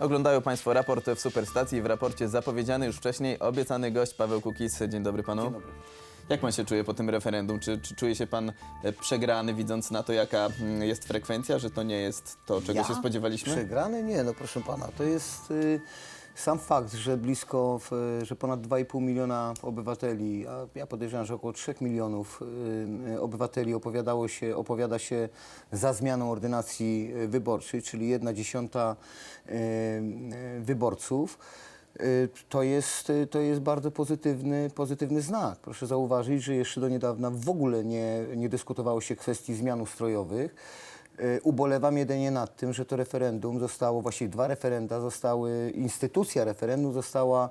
Oglądają Państwo raport w Superstacji. W raporcie zapowiedziany już wcześniej obiecany gość Paweł Kukiz. Dzień dobry Panu. Dzień dobry. Jak Pan się czuje po tym referendum? Czy, czy czuje się Pan e, przegrany, widząc na to, jaka mm, jest frekwencja, że to nie jest to, czego Ja? się spodziewaliśmy? Przegrany? Nie, no proszę pana, to jest y, sam fakt, że blisko, że ponad 2,5 miliona obywateli, a ja podejrzewam, że około 3 milionów y, obywateli opowiadało się, opowiada się za zmianą ordynacji wyborczej, czyli jedna dziesiąta y, y, wyborców. To jest, to jest bardzo pozytywny, pozytywny znak. Proszę zauważyć, że jeszcze do niedawna w ogóle nie, nie dyskutowało się kwestii zmian ustrojowych. Y, Ubolewam jedynie nad tym, że to referendum zostało, właściwie dwa referenda zostały, instytucja referendum została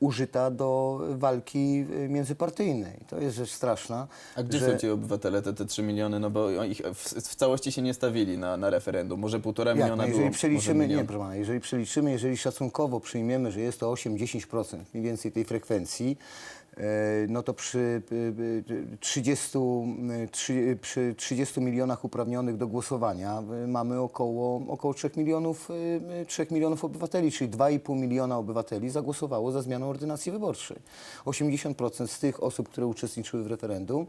użyta do walki y, międzypartyjnej. To jest rzecz straszna. A gdzie że- są ci obywatele, te, te 3 miliony? No bo ich w, w całości się nie stawili na, na referendum. Może półtora Jak, miliona no, było, jeżeli może przeliczymy, milion. nie, proszę pana, jeżeli przeliczymy, jeżeli szacunkowo przyjmiemy, że jest to 8-10% mniej więcej tej frekwencji, e, no to przy e, e, 30, e, trzy- przy 30 milionach uprawnionych do głosowania e, mamy około, około 3 milionów, e, 3 milionów obywateli, czyli 2,5 miliona obywateli zagłosowało za zmianą ordynacji wyborczej. 80% z tych osób, które uczestniczyły w referendum,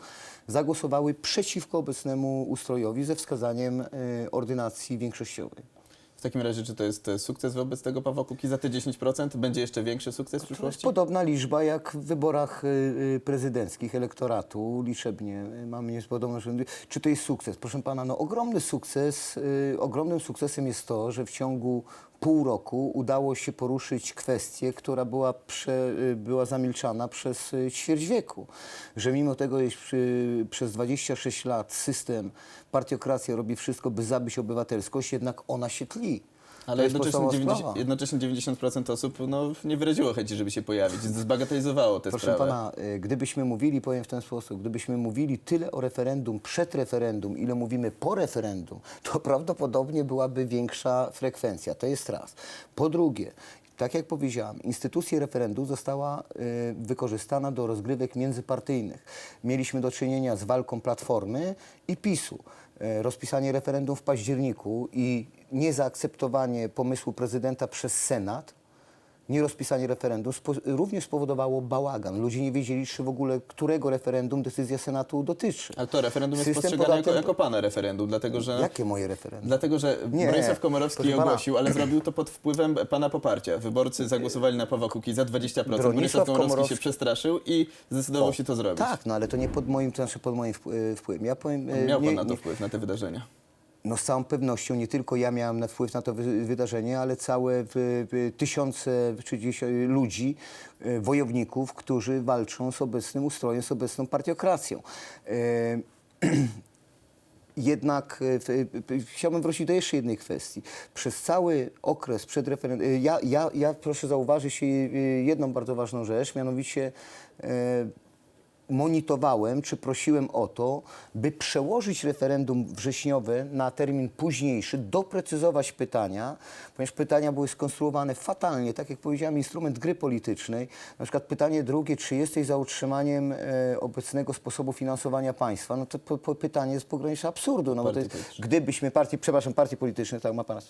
zagłosowały przeciwko obecnemu ustrojowi ze wskazaniem e, ordynacji większościowej. W takim razie, czy to jest sukces wobec tego Pawła Kukiza, te 10%? Będzie jeszcze większy sukces w To jest przyszłości? podobna liczba jak w wyborach y, y, prezydenckich, elektoratu, liczebnie mamy niepodobne rzędy. Czy to jest sukces? Proszę pana, no ogromny sukces, y, ogromnym sukcesem jest to, że w ciągu pół roku udało się poruszyć kwestię, która była, prze, y, była zamilczana przez y, ćwierć wieku. Że mimo tego, iż przy, przez 26 lat system, partiokracja robi wszystko, by zabić obywatelskość, jednak ona się tli. Ale jednocześnie, podstawowa 90, sprawa. jednocześnie 90% osób no, nie wyraziło chęci, żeby się pojawić. Zbagatelizowało tę Proszę sprawę. pana, y, gdybyśmy mówili, powiem w ten sposób, gdybyśmy mówili tyle o referendum przed referendum, ile mówimy po referendum, to prawdopodobnie byłaby większa frekwencja. To jest raz. Po drugie, tak jak powiedziałam, instytucja referendum została y, wykorzystana do rozgrywek międzypartyjnych. Mieliśmy do czynienia z walką Platformy i PiSu. Y, rozpisanie referendum w październiku i niezaakceptowanie pomysłu prezydenta przez Senat nierozpisanie referendum spo, również spowodowało bałagan. Ludzie nie wiedzieli, czy w ogóle którego referendum decyzja Senatu dotyczy. Ale to referendum jest System postrzegane jako, podatem- jako pana referendum, dlatego że... Jakie moje referendum? Dlatego, że Nie, Bronisław Komorowski ogłosił, ale zrobił to pod wpływem pana poparcia. Wyborcy zagłosowali na Pawła Kukiza 20%. Bronisław, Bronisław Komorowski, Komorowski- się przestraszył i zdecydował O, się to zrobić. Tak, no ale to nie pod moim, to znaczy pod moim wpł- wpływem. Ja powiem, e, Miał pan nie, na to nie, wpływ, na te wydarzenia. No z całą pewnością nie tylko ja miałem na wpływ na to wy, wydarzenie, ale całe wy, wy, tysiące ludzi, e, wojowników, którzy walczą z obecnym ustrojem, z obecną partiokracją. E, Jednak e, chciałbym wrócić do jeszcze jednej kwestii. Przez cały okres przed referendum, ja, ja, ja proszę zauważyć jedną bardzo ważną rzecz, mianowicie monitorowałem, czy prosiłem o to, by przełożyć referendum wrześniowe na termin późniejszy, doprecyzować pytania, ponieważ pytania były skonstruowane fatalnie, tak jak powiedziałem, instrument gry politycznej. Na przykład pytanie drugie, czy jesteś za utrzymaniem e, obecnego sposobu finansowania państwa? No to po, po pytanie jest pogranicze absurdu. No bo to jest, gdybyśmy partii, przepraszam, partii polityczne, tak ma pan. E,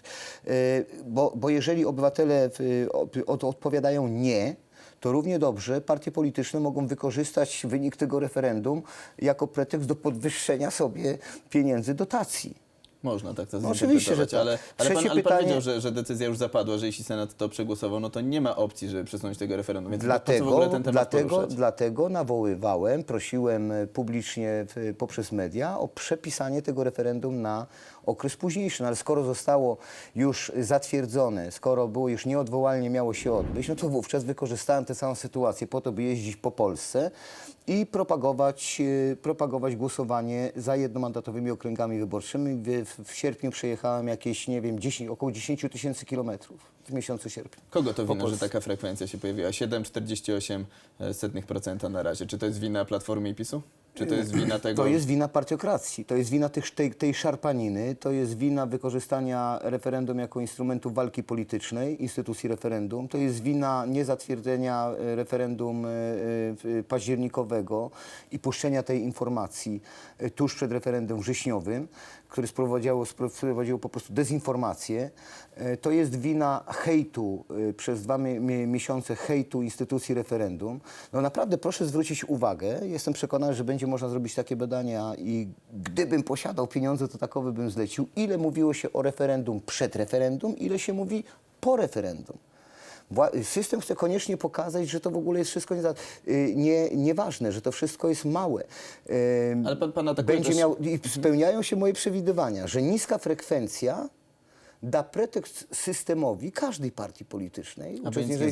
bo, bo jeżeli obywatele w, od, odpowiadają nie, to równie dobrze partie polityczne mogą wykorzystać wynik tego referendum jako pretekst do podwyższenia sobie pieniędzy dotacji. Można tak to No oczywiście, że tak. ale, ale, pan, ale pan pytanie- wiedział, że, że decyzja już zapadła, że jeśli Senat to przegłosował, no to nie ma opcji, żeby przesunąć tego referendum. Więc Dlatego, dlatego, poruszać? dlatego nawoływałem, prosiłem e, publicznie poprzez media o przepisanie tego referendum na okres późniejszy. No ale skoro zostało już zatwierdzone, skoro było już nieodwołalnie miało się odbyć, no to wówczas wykorzystałem tę samą sytuację po to, by jeździć po Polsce i propagować, e, propagować głosowanie za jednomandatowymi okręgami wyborczymi. W, w sierpniu przejechałem jakieś, nie wiem, 10, około 10 tysięcy kilometrów w miesiącu sierpniu. Kogo to wina, że taka frekwencja się pojawiła? 7,48% na razie. Czy to jest wina Platformy i PiSu? Czy to jest wina tego? To jest wina partiokracji, to jest wina tych, tej, tej szarpaniny, to jest wina wykorzystania referendum jako instrumentu walki politycznej, instytucji referendum, to jest wina niezatwierdzenia e, referendum e, e, październikowego i puszczenia tej informacji tuż przed referendum wrześniowym, które sprowadziło, sprowadziło po prostu dezinformację. E, To jest wina hejtu, e, przez dwa mi- mi- miesiące hejtu instytucji referendum. No naprawdę proszę zwrócić uwagę, jestem przekonany, że będzie można zrobić takie badania i gdybym posiadał pieniądze, to takowy bym zlecił. Ile mówiło się o referendum przed referendum, ile się mówi po referendum. System chce koniecznie pokazać, że to w ogóle jest wszystko nie, nie, nieważne, że to wszystko jest małe. Ale pan- pan atakuje będzie też- miał, i spełniają się moje przewidywania, że niska frekwencja da pretekst systemowi każdej partii politycznej, uczestniczącej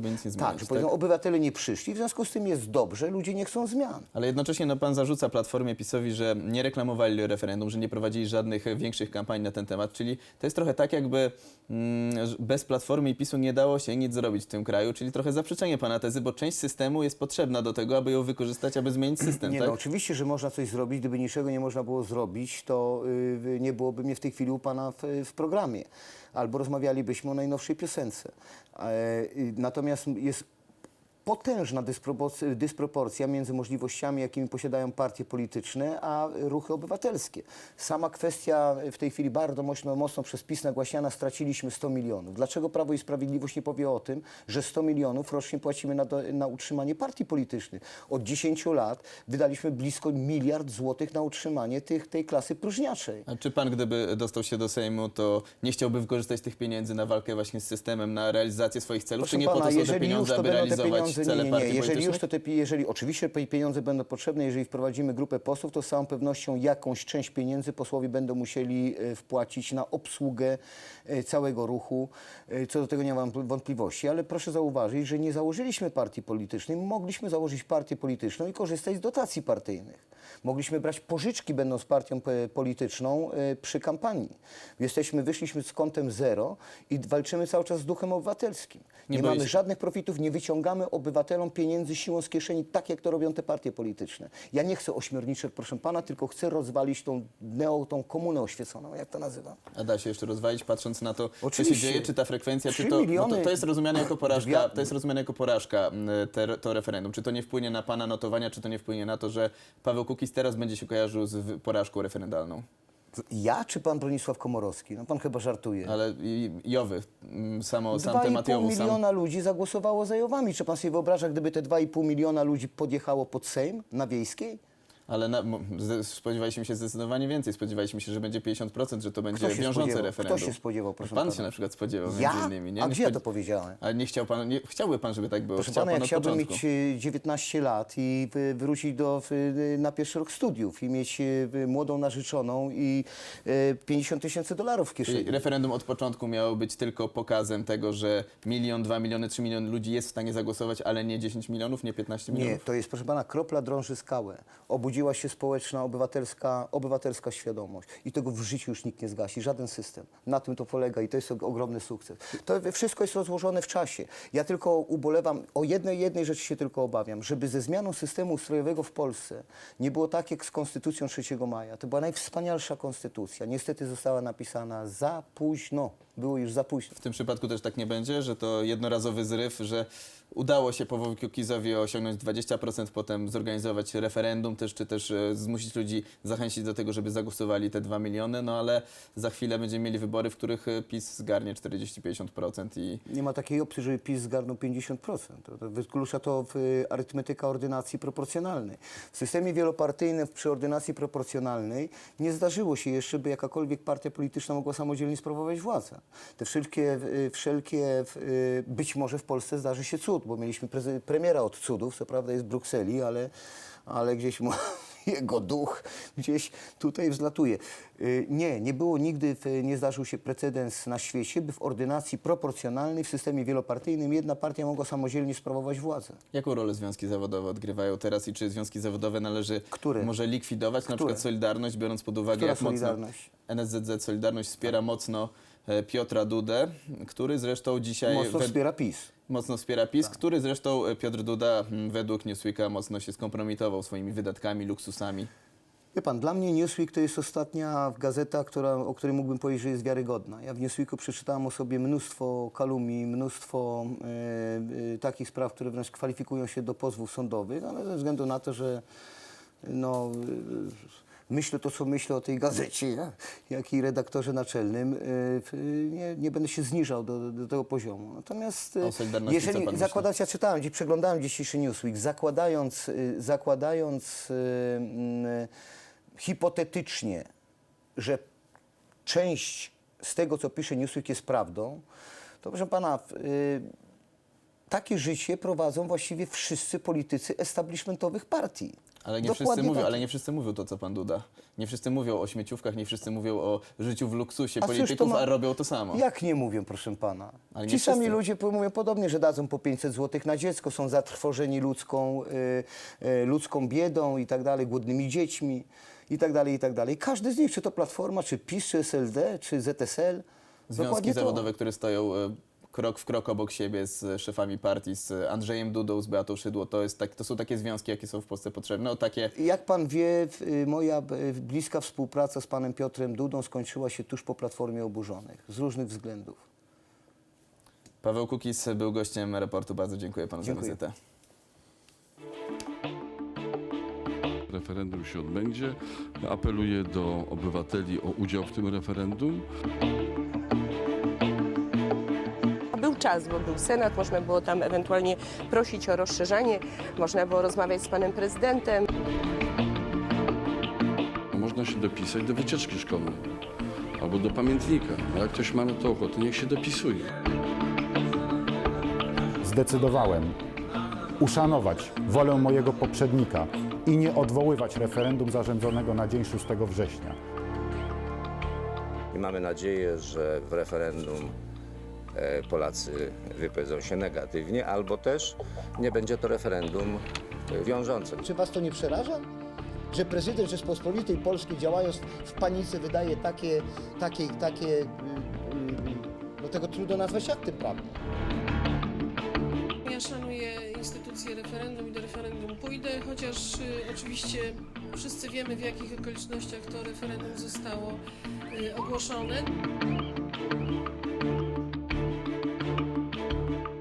w nic nie tak, że tak? powiedzą, obywatele nie przyszli, w związku z tym jest dobrze, ludzie nie chcą zmian. Ale jednocześnie no, pan zarzuca Platformie PiSowi, że nie reklamowali referendum, że nie prowadzili żadnych e, większych kampanii na ten temat, czyli to jest trochę tak, jakby mm, bez Platformy i PiSu nie dało się nic zrobić w tym kraju, czyli trochę zaprzeczenie pana tezy, bo część systemu jest potrzebna do tego, aby ją wykorzystać, aby zmienić system, Nie, tak? no, oczywiście, że można coś zrobić. Gdyby niczego nie można było zrobić, to y, nie byłoby mnie w tej chwili u Pana w, w programie. Albo rozmawialibyśmy o najnowszej piosence. E, natomiast jest potężna dysproporcja, dysproporcja między możliwościami, jakimi posiadają partie polityczne, a ruchy obywatelskie. Sama kwestia w tej chwili bardzo mocno, mocno przez PiS nagłaśniana, straciliśmy 100 milionów. Dlaczego Prawo i Sprawiedliwość nie powie o tym, że 100 milionów rocznie płacimy na, do, na utrzymanie partii politycznych? Od 10 lat wydaliśmy blisko miliard złotych na utrzymanie tych, tej klasy próżniaczej. A czy pan, gdyby dostał się do Sejmu, to nie chciałby wykorzystać tych pieniędzy na walkę właśnie z systemem, na realizację swoich celów, czy nie po to są te pieniądze, aby realizować cele nie, nie, partii nie. Jeżeli już to te, jeżeli oczywiście pieniądze będą potrzebne, jeżeli wprowadzimy grupę posłów, to z całą pewnością jakąś część pieniędzy posłowie będą musieli e, wpłacić na obsługę e, całego ruchu. E, Co do tego nie mam wątpliwości, ale proszę zauważyć, że nie założyliśmy partii politycznej. Mogliśmy założyć partię polityczną i korzystać z dotacji partyjnych. Mogliśmy brać pożyczki, będąc partią polityczną przy kampanii. Jesteśmy, wyszliśmy z kątem zero i walczymy cały czas z duchem obywatelskim. Nie Nie, mamy żadnych profitów, nie wyciągamy obywatelom pieniędzy siłą z kieszeni, tak jak to robią te partie polityczne. Ja nie chcę ośmiorniczek, proszę pana, tylko chcę rozwalić tą neo, tą komunę oświeconą, jak to nazywam. A da się jeszcze rozwalić, patrząc na to, co się Oczywiście. dzieje, czy ta frekwencja, czy to, miliony- to, to jest rozumiane jako porażka, to jest rozumiane jako porażka te, to referendum. Czy to nie wpłynie na pana notowania, czy to nie wpłynie na to, że Paweł Kukiz teraz będzie się kojarzył z porażką referendalną? Ja czy pan Bronisław Komorowski? No pan chyba żartuje. Ale i- Jowy, m, samo, sam temat 2,5 Jowu, sam... miliona ludzi zagłosowało za Jowami. Czy pan sobie wyobraża, gdyby te 2,5 miliona ludzi podjechało pod Sejm na Wiejskiej? Ale na, spodziewaliśmy się zdecydowanie więcej. Spodziewaliśmy się, że będzie 50%, że to będzie wiążące spodziewał? referendum. Kto się spodziewał, proszę Pan pana? się na przykład spodziewał Ja? między innymi. Nie? A Nie gdzie ja to powiedziałem? Ale nie chciał pan, nie, chciałby pan, żeby tak było. Proszę Chciał pana, pan ja chciałbym mieć e, 19 lat i wrócić do, na pierwszy rok studiów i mieć e, młodą narzeczoną i e, 50 tysięcy dolarów w kieszeni. Czyli referendum od początku miało być tylko pokazem tego, że milion, dwa miliony, trzy miliony ludzi jest w stanie zagłosować, ale nie 10 milionów, nie 15 Nie, milionów. to jest, proszę pana, kropla drąży skałę. Obudziła się społeczna, obywatelska, obywatelska świadomość. I tego w życiu już nikt nie zgasi, żaden system. Na tym to polega i to jest ogromny sukces. To wszystko jest rozłożone w czasie. Ja tylko ubolewam, o jednej, jednej rzeczy się tylko obawiam, żeby ze zmianą systemu ustrojowego w Polsce nie było tak jak z Konstytucją 3 maja. To była najwspanialsza konstytucja. Niestety została napisana za późno. Było już za późno. W tym przypadku też tak nie będzie, że to jednorazowy zryw, że udało się Pawłowi Kukizowi osiągnąć 20%, potem zorganizować referendum też, czy też e, zmusić ludzi, zachęcić do tego, żeby zagłosowali te 2 miliony, no ale za chwilę będziemy mieli wybory, w których e, PiS zgarnie 40-50% i Nie ma takiej opcji, żeby PiS zgarnął 50%. To, to wyklucza to w, y, arytmetyka ordynacji proporcjonalnej. W systemie wielopartyjnym przy ordynacji proporcjonalnej nie zdarzyło się jeszcze, by jakakolwiek partia polityczna mogła samodzielnie sprawować władzę. Te wszelkie, y, wszelkie y, być może w Polsce zdarzy się cud, bo mieliśmy premiera od cudów, co prawda jest w Brukseli, ale, ale gdzieś mu, jego duch gdzieś tutaj wzlatuje. Y, Nie, nie było nigdy, nie zdarzył się precedens na świecie, by w ordynacji proporcjonalnej w systemie wielopartyjnym jedna partia mogła samodzielnie sprawować władzę. jaką rolę związki zawodowe odgrywają teraz i czy związki zawodowe należy Które? może likwidować, na Które? przykład Solidarność, biorąc pod uwagę Która jak mocno Solidarność? NSZZ Solidarność wspiera mocno e, Piotra Dudę, który zresztą dzisiaj Mocno wed- wspiera PiS. mocno wspiera PiS, który zresztą e, Piotr Duda według Newsweeka mocno się skompromitował swoimi wydatkami, luksusami. Wie pan, dla mnie Newsweek to jest ostatnia gazeta, która, o której mógłbym powiedzieć, że jest wiarygodna. Ja w Newsweeku przeczytałem o sobie mnóstwo kalumni, mnóstwo e, e, takich spraw, które wręcz kwalifikują się do pozwów sądowych, ale ze względu na to, że no, e, myślę to, co myślę o tej gazecie, ja, jak i redaktorze naczelnym, w- nie, nie będę się zniżał do, do tego poziomu. Natomiast pan jeżeli zakładając, ja czytałem, gdzie przeglądałem dzisiejszy Newsweek, zakładając, y, zakładając y, mm, hipotetycznie, że część z tego, co pisze Newsweek jest prawdą, to proszę pana, y, takie życie prowadzą właściwie wszyscy politycy establishmentowych partii. Ale nie Dokładnie wszyscy mówią, takie. ale nie wszyscy mówią to, co pan Duda. Nie wszyscy mówią o śmieciówkach, nie wszyscy mówią o życiu w luksusie A polityków, ma- a robią to samo. Jak nie mówię, proszę pana? Ale Ci sami wszyscy. ludzie mówią podobnie, że dadzą po 500 zł na dziecko, są zatrwożeni ludzką, y, y, ludzką biedą i tak dalej, głodnymi dziećmi i tak dalej, i tak dalej. Każdy z nich, czy to Platforma, czy PiS, czy SLD, czy ZSL, Związki dokładnie to. zawodowe, które stoją e, krok w krok obok siebie z szefami partii, z Andrzejem Dudą, z Beatą Szydło, to, jest tak, to są takie związki, jakie są w Polsce potrzebne. O takie Jak pan wie, y, moja y, bliska współpraca z panem Piotrem Dudą skończyła się tuż po Platformie Oburzonych, z różnych względów. Paweł Kukis był gościem raportu. Bardzo dziękuję panu Dziękuję. za wizytę. referendum się odbędzie. Apeluję do obywateli o udział w tym referendum. Czas, bo był Senat, można było tam ewentualnie prosić o rozszerzenie, można było rozmawiać z panem prezydentem. Można się dopisać do wycieczki szkolnej albo do pamiętnika. A jak ktoś ma na to ochotę, niech się dopisuje. zdecydowałem uszanować wolę mojego poprzednika i nie odwoływać referendum zarządzonego na dzień 6 września. I mamy nadzieję, że w referendum Polacy wypowiedzą się negatywnie, albo też nie będzie to referendum e, wiążące. Czy was to nie przeraża? Że prezydent Rzeczpospolitej Polskiej działając w panice wydaje takie, takie, takie, y, y, no tego trudno nazwać aktem prawnym. Ja szanuję instytucję referendum i do referendum pójdę, chociaż y, oczywiście wszyscy wiemy w jakich okolicznościach to referendum zostało y, ogłoszone.